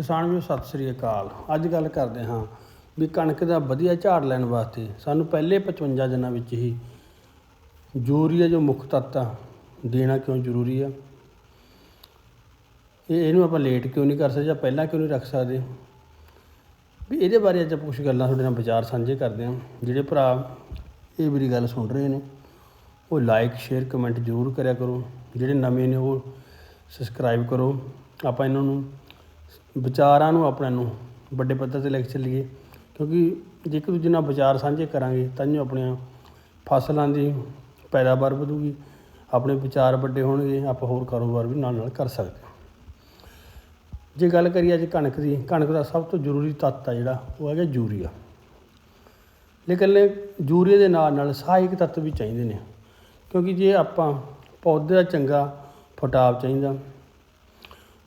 ਕਿਸਾਨ ਵੀਰੋ, ਸਤਿ ਸ੍ਰੀ ਅਕਾਲ। ਅੱਜ ਗੱਲ ਕਰਦੇ ਹਾਂ ਵੀ ਕਣਕ ਦਾ ਵਧੀਆ ਝਾੜ ਲੈਣ ਵਾਸਤੇ ਸਾਨੂੰ ਪਹਿਲੇ 55 ਦਿਨਾਂ ਵਿੱਚ ਹੀ ਯੂਰੀਆ ਜੋ ਮੁੱਖ ਤੱਤ ਆ ਦੇਣਾ ਕਿਉਂ ਜ਼ਰੂਰੀ ਆ? ਇਹ ਇਹਨੂੰ ਆਪਾਂ ਲੇਟ ਕਿਉਂ ਨਹੀਂ ਕਰ ਸਕਦੇ ਜਾਂ ਪਹਿਲਾਂ ਕਿਉਂ ਨਹੀਂ ਰੱਖ ਸਕਦੇ? ਵੀ ਇਹਦੇ ਬਾਰੇ ਅੱਜ ਆਪਾਂ ਕੁਝ ਗੱਲਾਂ ਤੁਹਾਡੇ ਨਾਲ ਵਿਚਾਰ ਸਾਂਝੇ ਕਰਦੇ ਹਾਂ। ਜਿਹੜੇ ਭਰਾ ਇਹ ਮੇਰੀ ਗੱਲ ਸੁਣ ਰਹੇ ਨੇ, ਉਹ ਲਾਈਕ ਸ਼ੇਅਰ ਕਮੈਂਟ ਜ਼ਰੂਰ ਕਰਿਆ ਕਰੋ। ਜਿਹੜੇ ਨਵੇਂ ਨੇ ਉਹ ਸਬਸਕ੍ਰਾਈਬ ਕਰੋ। ਆਪਾਂ ਇਹਨਾਂ ਨੂੰ ਵਿਚਾਰਾਂ ਨੂੰ ਆਪਣੇ ਨੂੰ, ਵੱਡੇ ਪੱਧਰ ਤੇ ਲੈ ਕੇ ਚੱਲੀਏ। ਕਿਉਂਕਿ ਜੇ ਇੱਕ ਦੂਜੇ ਨਾਲ ਵਿਚਾਰ ਸਾਂਝੇ ਕਰਾਂਗੇ, ਤਾਂ ਹੀ ਆਪਣੀਆਂ ਫਸਲਾਂ ਦੀ ਪੈਦਾਵਾਰ ਵਧੂਗੀ। ਆਪਣੇ ਵਿਚਾਰ ਵੱਡੇ ਹੋਣਗੇ, ਆਪਾਂ ਹੋਰ ਕਾਰੋਬਾਰ ਵੀ ਨਾਲ ਨਾਲ ਕਰ ਸਕਦੇ ਜੇ ਗੱਲ ਕਰੀਏ ਅੱਜ ਕਣਕ ਦੀ, ਕਣਕ ਦਾ ਸਭ ਤੋਂ ਜ਼ਰੂਰੀ ਤੱਤ ਆ ਜਿਹੜਾ, ਉਹ ਹੈਗਾ ਯੂਰੀਆ। ਲੇਕਿਨ ਯੂਰੀਆ ਦੇ ਨਾਲ ਨਾਲ ਸਹਾਇਕ ਤੱਤ ਵੀ ਚਾਹੀਦੇ ਨੇ। ਕਿਉਂਕਿ ਜੇ ਆਪਾਂ ਪੌਦੇ ਦਾ ਚੰਗਾ, ਫਟਾਵ ਚਾਹੀਦਾ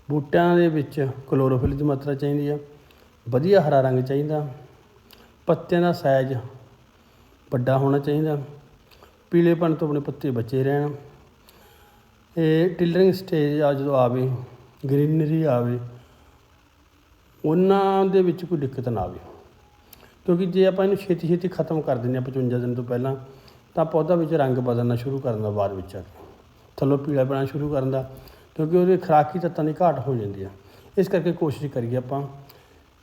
ਬੂਟਿਆਂ ਦੇ ਵਿੱਚ ਕਲੋਰੋਫਿਲ ਦੀ ਮਾਤਰਾ ਚਾਹੀਦੀ ਆ, ਵਧੀਆ ਹਰਾ ਰੰਗ ਚਾਹੀਦਾ, ਪੱਤਿਆਂ ਦਾ ਸਾਈਜ਼ ਵੱਡਾ ਹੋਣਾ ਚਾਹੀਦਾ, ਪੀਲੇਪਣ ਤੋਂ ਆਪਣੇ ਪੱਤੇ ਬਚੇ ਰਹਿਣ। ਇਹ ਟਿਲਰਿੰਗ ਸਟੇਜ ਆ, ਜਦੋਂ ਆਵੇ ਗ੍ਰੀਨਰੀ ਆਵੇ, ਉਹਨਾਂ ਦੇ ਵਿੱਚ ਕੋਈ ਦਿੱਕਤ ਨਾ ਆਵੇ। ਕਿਉਂਕਿ ਜੇ ਆਪਾਂ ਇਹਨੂੰ ਛੇਤੀ ਛੇਤੀ ਖਤਮ ਕਰ ਦਿੰਦੇ ਹਾਂ 55 ਦਿਨ ਤੋਂ ਪਹਿਲਾਂ, ਤਾਂ ਪੌਦਾ ਵਿੱਚ ਰੰਗ ਬਦਲਣਾ ਸ਼ੁਰੂ ਕਰਨ ਦਾ ਬਾਅਦ ਵਿੱਚ ਆ ਕੇ ਥੱਲੋਂ ਪੀਲਾ ਪੈਣਾ ਸ਼ੁਰੂ ਕਰਨ ਦਾ। ਕਿਉਂਕਿ ਉਹਦੇ ਖੁਰਾਕੀ ਤੱਤਾਂ ਦੀ ਘਾਟ ਹੋ ਜਾਂਦੀ ਆ। ਇਸ ਕਰਕੇ ਕੋਸ਼ਿਸ਼ ਕਰੀਏ ਆਪਾਂ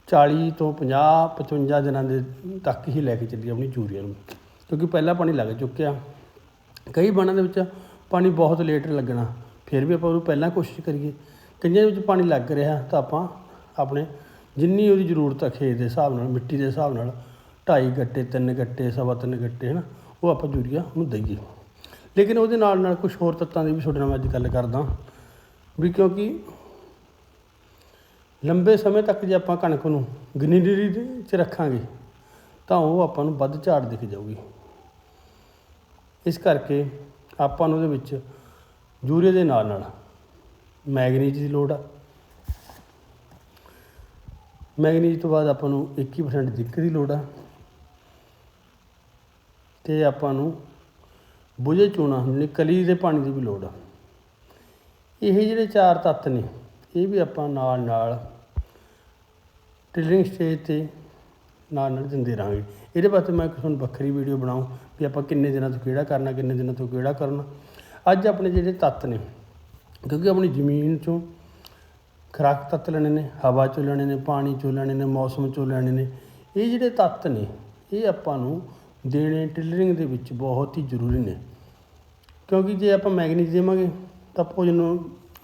40 ਤੋਂ 50 55 ਦਿਨਾਂ ਦੇ ਤੱਕ ਹੀ ਲੈ ਕੇ ਚੱਲੀਏ ਆਪਣੀ ਯੂਰੀਆ ਨੂੰ। ਕਿਉਂਕਿ ਪਹਿਲਾਂ ਪਾਣੀ ਲੱਗ ਚੁੱਕਿਆ। ਕਈ ਬਾਣਾਂ ਦੇ ਵਿੱਚ ਪਾਣੀ ਬਹੁਤ ਲੇਟ ਲੱਗਣਾ। ਫਿਰ ਵੀ ਆਪਾਂ ਉਹਨੂੰ ਪਹਿਲਾਂ ਕੋਸ਼ਿਸ਼ ਕਰੀਏ। ਕਈਆਂ ਦੇ ਵਿੱਚ ਪਾਣੀ ਲੱਗ ਰਿਹਾ ਤਾਂ ਆਪਾਂ ਆਪਣੇ ਜਿੰਨੀ ਉਹਦੀ ਜ਼ਰੂਰਤ ਹੈ ਖੇਤ ਦੇ ਹਿਸਾਬ ਨਾਲ, ਮਿੱਟੀ ਦੇ ਹਿਸਾਬ ਨਾਲ, ਢਾਈ ਗੱਟੇ, ਤਿੰਨ ਗੱਟੇ, ਸਵਾ ਤਿੰਨ ਗੱਟੇ ਹੈ ਨਾ ਉਹ ਆਪਾਂ ਯੂਰੀਆ ਨੂੰ ਦਈਏ। ਲੇਕਿਨ ਉਹਦੇ ਨਾਲ ਨਾਲ ਕੁਝ ਹੋਰ ਤੱਤਾਂ ਦੀ ਵੀ ਤੁਹਾਡੇ ਨਾਲ ਅੱਜ ਗੱਲ ਕਰਦਾ। ਵੀ ਕਿਉਂਕਿ ਲੰਬੇ ਸਮੇਂ ਤੱਕ ਜੇ ਆਪਾਂ ਕਣਕ ਨੂੰ ਗ੍ਰੀਨਰੀ ਦੇ 'ਚ ਰੱਖਾਂਗੇ, ਤਾਂ ਉਹ ਆਪਾਂ ਨੂੰ ਵੱਧ ਝਾੜ ਦਿਖ ਜਾਊਗੀ। ਇਸ ਕਰਕੇ ਆਪਾਂ ਨੂੰ ਉਹਦੇ ਵਿੱਚ ਯੂਰੀਆ ਦੇ ਨਾਲ ਨਾਲ ਮੈਗਨੀਜ਼ ਦੀ ਲੋੜ ਆ। ਮੈਗਨੀਜ਼ ਤੋਂ ਬਾਅਦ ਆਪਾਂ ਨੂੰ 21% ਜ਼ਿੰਕ ਦੀ ਲੋੜ ਆ। ਤੇ ਆਪਾਂ ਨੂੰ ਬੁਝੇ ਚੂਨਾ ਯਾਨੀ ਕਲੀ ਦੇ ਪਾਣੀ ਦੀ ਵੀ ਲੋੜ ਆ। ਇਹ ਜਿਹੜੇ ਚਾਰ ਤੱਤ ਨੇ, ਇਹ ਵੀ ਆਪਾਂ ਨਾਲ ਨਾਲ ਟਿਲਰਿੰਗ ਸਟੇਜ ਤੇ ਨਾਲ ਨਾਲ ਦਿੰਦੇ ਰਹਾਂਗੇ। ਇਹਦੇ ਵਾਸਤੇ ਮੈਂ ਇੱਕ ਤੁਹਾਨੂੰ ਵੱਖਰੀ ਵੀਡੀਓ ਬਣਾਉਂ ਵੀ ਆਪਾਂ ਕਿੰਨੇ ਦਿਨਾਂ ਤੋਂ ਕਿਹੜਾ ਕਰਨਾ, ਕਿੰਨੇ ਦਿਨਾਂ ਤੋਂ ਕਿਹੜਾ ਕਰਨਾ। ਅੱਜ ਆਪਣੇ ਜਿਹੜੇ ਤੱਤ ਨੇ, ਕਿਉਂਕਿ ਆਪਣੀ ਜ਼ਮੀਨ ਚੋਂ ਖੁਰਾਕ ਤੱਤ ਲੈਣੇ ਨੇ, ਹਵਾ ਚੋਂ ਲੈਣੇ ਨੇ, ਪਾਣੀ ਚੋਂ ਲੈਣੇ ਨੇ, ਮੌਸਮ ਚੋਂ ਲੈਣੇ ਨੇ, ਇਹ ਜਿਹੜੇ ਤੱਤ ਨੇ, ਇਹ ਆਪਾਂ ਨੂੰ ਦੇਣੇ ਟਿਲਰਿੰਗ ਦੇ ਵਿੱਚ ਬਹੁਤ ਹੀ ਜ਼ਰੂਰੀ ਨੇ। ਕਿਉਂਕਿ ਜੇ ਆਪਾਂ ਮੈਗਨੀਜ਼ ਦੇਵਾਂਗੇ ਤਾਂ ਭੋਜਨ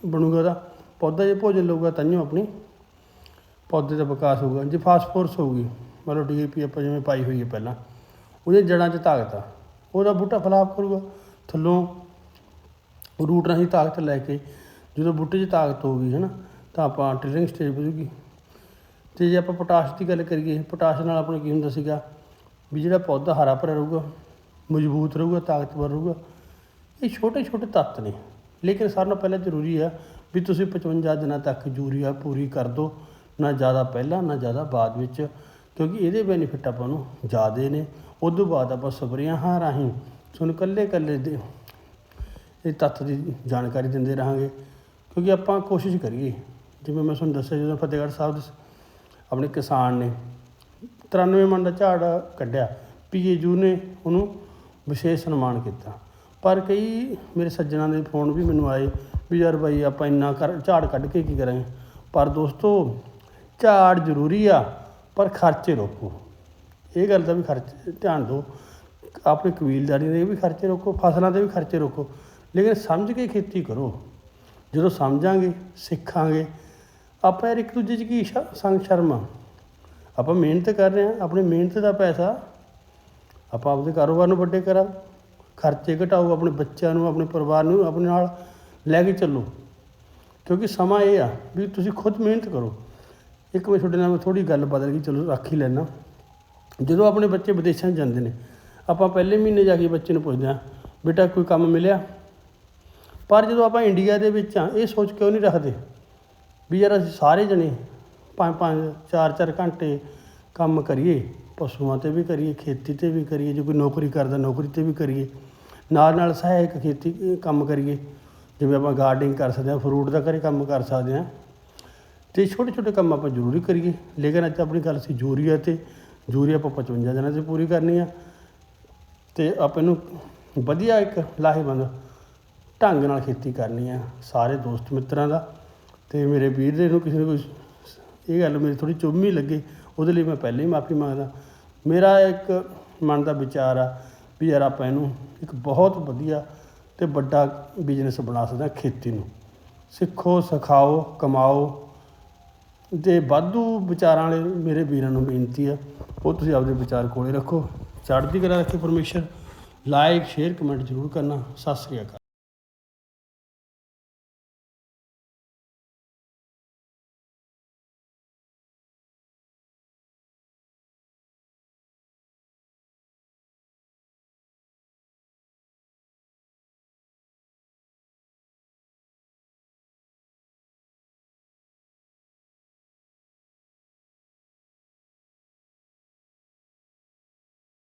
ਬਣੂਗਾ ਉਹਦਾ। ਪੌਦਾ ਜੇ ਭੋਜਨ ਲਊਗਾ ਤਾਂ ਆਪਣੀ ਪੌਦੇ ਦਾ ਵਿਕਾਸ ਹੋਊਗਾ। ਜੇ ਫਾਸਫੋਰਸ ਹੋਊਗੀ, ਮੰਨ ਲਓ ਡੀਏਪੀ ਆਪਾਂ ਜਿਵੇਂ ਪਾਈ ਹੋਈ ਹੈ ਪਹਿਲਾਂ, ਉਹਦੇ ਜੜਾਂ 'ਚ ਤਾਕਤ ਆ। ਉਹਦਾ ਬੂਟਾ ਫਲਾਪ ਕਰੂਗਾ। ਥੱਲੋਂ ਰੂਟ ਰਾਹੀਂ ਤਾਕਤ ਲੈ ਕੇ ਜਦੋਂ ਬੂਟੇ 'ਚ ਤਾਕਤ ਹੋਊਗੀ ਹੈ ਨਾ ਤਾਂ ਆਪਾਂ ਟਿਲਰਿੰਗ ਸਟੇਜ ਪੁੱਜੂਗੀ ਤੇ ਜੇ ਆਪਾਂ ਪੋਟਾਸ਼ ਦੀ ਗੱਲ ਕਰੀਏ, ਪੋਟਾਸ਼ ਨਾਲ ਆਪਣਾ ਕੀ ਹੁੰਦਾ ਸੀਗਾ? ਵੀ ਜਿਹੜਾ ਪੌਦਾ ਹਰਾ ਭਰਾ ਰਹੂਗਾ, ਮਜ਼ਬੂਤ ਰਹੂਗਾ, ਤਾਕਤਵਰ ਰਹੂਗਾ, ਇਹ ਛੋਟੇ ਛੋਟੇ ਤੱਤ ਨੇ। ਲੇਕਿਨ ਸਾਰਿਆਂ ਨਾਲੋਂ ਪਹਿਲਾਂ ਜ਼ਰੂਰੀ ਆ ਵੀ ਤੁਸੀਂ 55 ਦਿਨਾਂ ਤੱਕ ਯੂਰੀਆ ਪੂਰੀ ਕਰ ਦਿਓ, ਨਾ ਜ਼ਿਆਦਾ ਪਹਿਲਾਂ, ਨਾ ਜ਼ਿਆਦਾ ਬਾਅਦ ਵਿੱਚ, ਕਿਉਂਕਿ ਇਹਦੇ ਬੈਨੀਫਿਟ ਆਪਾਂ ਨੂੰ ਜ਼ਿਆਦੇ ਨੇ। ਉਦੋਂ ਬਾਅਦ ਆਪਾਂ ਸਪਰੇਆਂ ਹਾਂ ਰਾਹੀਂ ਤੁਹਾਨੂੰ ਕੱਲੇ ਕੱਲੇ ਦੇ ਇਹ ਤੱਤ ਦੀ ਜਾਣਕਾਰੀ ਦਿੰਦੇ ਰਹਾਂਗੇ। ਕਿਉਂਕਿ ਆਪਾਂ ਕੋਸ਼ਿਸ਼ ਕਰੀਏ, ਜਿਵੇਂ ਮੈਂ ਤੁਹਾਨੂੰ ਦੱਸਿਆ ਜਦੋਂ ਫਤਿਹਗੜ੍ਹ ਸਾਹਿਬ ਦੇ ਆਪਣੇ ਕਿਸਾਨ ਨੇ 93 ਮਣ ਦਾ ਝਾੜ ਕੱਢਿਆ ਪੀਏਯੂ ਨੇ ਉਹਨੂੰ ਵਿਸ਼ੇਸ਼ ਸਨਮਾਨ ਕੀਤਾ। ਪਰ ਕਈ ਮੇਰੇ ਸੱਜਣਾ ਦੇ ਫੋਨ ਵੀ ਮੈਨੂੰ ਆਏ ਵੀ ਯਾਰ ਬਾਈ ਆਪਾਂ ਇੰਨਾ ਕਰ ਝਾੜ ਕੱਢ ਕੇ ਕੀ ਕਰਾਂਗੇ? ਪਰ ਦੋਸਤੋ, ਝਾੜ ਜ਼ਰੂਰੀ ਆ, ਪਰ ਖਰਚੇ ਰੋਕੋ। ਇਹ ਗੱਲ ਦਾ ਵੀ ਖਰਚ, ਧਿਆਨ ਦਿਓ। ਆਪਣੇ ਕਬੀਲਦਾਰੀ ਦੇ ਵੀ ਖਰਚੇ ਰੋਕੋ, ਫਸਲਾਂ ਦੇ ਵੀ ਖਰਚੇ ਰੋਕੋ। ਲੇਕਿਨ ਸਮਝ ਕੇ ਖੇਤੀ ਕਰੋ। ਜਦੋਂ ਸਮਝਾਂਗੇ, ਸਿੱਖਾਂਗੇ, ਆਪਾਂ ਯਾਰ ਇੱਕ ਦੂਜੇ 'ਚ ਕੀ ਸ਼- ਸੰਗ ਸ਼ਰਮ ਆ? ਆਪਾਂ ਮਿਹਨਤ ਕਰ ਰਹੇ ਹਾਂ, ਆਪਣੀ ਮਿਹਨਤ ਦਾ ਪੈਸਾ ਆਪਾਂ ਆਪਦੇ ਕਾਰੋਬਾਰ ਨੂੰ ਵੱਡੇ ਕਰਾਂ। ਖਰਚੇ ਘਟਾਓ, ਆਪਣੇ ਬੱਚਿਆਂ ਨੂੰ, ਆਪਣੇ ਪਰਿਵਾਰ ਨੂੰ, ਆਪਣੇ ਨਾਲ ਲੈ ਕੇ ਚੱਲੋ। ਕਿਉਂਕਿ ਸਮਾਂ ਇਹ ਆ ਵੀ ਤੁਸੀਂ ਖੁਦ ਮਿਹਨਤ ਕਰੋ। ਇੱਕ ਮੈਂ ਤੁਹਾਡੇ ਨਾਲ ਥੋੜੀ ਗੱਲ ਬਦਲ ਗਈ, ਚਲੋ ਰੱਖ ਹੀ ਲੈਣਾ ਜਦੋਂ ਆਪਣੇ ਬੱਚੇ ਵਿਦੇਸ਼ਾਂ 'ਚ ਜਾਂਦੇ ਨੇ, ਆਪਾਂ ਪਹਿਲੇ ਮਹੀਨੇ ਜਾ ਕੇ ਬੱਚੇ ਨੂੰ ਪੁੱਛਦੇ ਹਾਂ, ਬੇਟਾ, ਕੋਈ ਕੰਮ ਮਿਲਿਆ? ਪਰ ਜਦੋਂ ਆਪਾਂ ਇੰਡੀਆ ਦੇ ਵਿੱਚ ਆ, ਇਹ ਸੋਚ ਕਿਉਂ ਨਹੀਂ ਰੱਖਦੇ? ਵੀ ਯਾਰ ਅਸੀਂ ਸਾਰੇ ਜਣੇ ਪੰਜ ਪੰਜ, ਚਾਰ ਚਾਰ ਘੰਟੇ ਕੰਮ ਕਰੀਏ। ਪਸ਼ੂਆਂ ਤੇ ਵੀ ਕਰੀਏ, ਖੇਤੀ ਤੇ ਵੀ ਕਰੀਏ, ਜੇ ਕੋਈ ਨੌਕਰੀ ਕਰਦਾ, ਨੌਕਰੀ ਤੇ ਵੀ ਕਰੀਏ। ਨਾਲ ਨਾਲ ਸਹਾਇਕ ਖੇਤੀ ਕੰਮ ਕਰੀਏ। ਜਿਵੇਂ ਆਪਾਂ ਗਾਰਡਨਿੰਗ ਕਰ ਸਕਦੇ ਹਾਂ ਫਰੂਟ ਦਾ ਘਰੇ ਕੰਮ ਕਰ ਸਕਦੇ ਹਾਂ। ਤੇ ਛੋਟੇ ਛੋਟੇ ਕੰਮ ਆਪਾਂ ਜ਼ਰੂਰੀ ਕਰੀਏ। ਲੇਕਿਨ ਅੱਜ ਆਪਣੀ ਗੱਲ ਸੀ ਯੂਰੀਆ ਤੇ। ਯੂਰੀਆ ਆਪਾਂ 55 ਦਿਨਾਂ 'ਚ ਪੂਰੀ ਕਰਨੀ ਆ। ਤੇ ਆਪਾਂ ਇਹਨੂੰ ਵਧੀਆ ਇੱਕ ਲਾਹੇਵੰਦ ਢੰਗ ਨਾਲ ਖੇਤੀ ਕਰਨੀ ਆ, ਸਾਰੇ ਦੋਸਤ ਮਿੱਤਰਾਂ ਦਾ। ਤੇ ਮੇਰੇ ਵੀਰ ਦੇ ਨੂੰ ਕਿਸੇ ਨੂੰ ਕੋਈ ਇਹ ਗੱਲ ਮੇਰੀ ਥੋੜੀ ਚੁੰਮੀ ਲੱਗੇ। ਉਹਦੇ ਲਈ ਮੈਂ ਪਹਿਲਾਂ ਹੀ ਮਾਫੀ ਮੰਗਦਾ। ਮੇਰਾ ਇੱਕ ਮਨ ਦਾ ਵਿਚਾਰ ਆ ਵੀ ਯਾਰ ਆਪਾਂ ਇਹਨੂੰ ਇੱਕ ਬਹੁਤ ਵਧੀਆ ਤੇ ਵੱਡਾ ਬਿਜ਼ਨਸ ਬਣਾ ਸਕਦੇ ਹਾਂ ਖੇਤੀ ਨੂੰ। ਸਿੱਖੋ, ਸਿਖਾਓ, ਕਮਾਓ ਤੇ ਵਾਧੂ ਵਿਚਾਰਾਂ ਵਾਲੇ ਮੇਰੇ ਵੀਰਾਂ ਨੂੰ ਬੇਨਤੀ ਆ, ਉਹ ਤੁਸੀਂ ਆਪਦੇ ਵਿਚਾਰ ਕੋਲੇ ਰੱਖੋ। ਚੜ੍ਹਦੀ ਕਲਾ ਰੱਖੇ ਪਰਮੇਸ਼ਰ। ਲਾਈਕ ਸ਼ੇਅਰ ਕਮੈਂਟ ਜ਼ਰੂਰ ਕਰਨਾ। ਸਤਿ ਸ੍ਰੀ ਅਕਾਲ।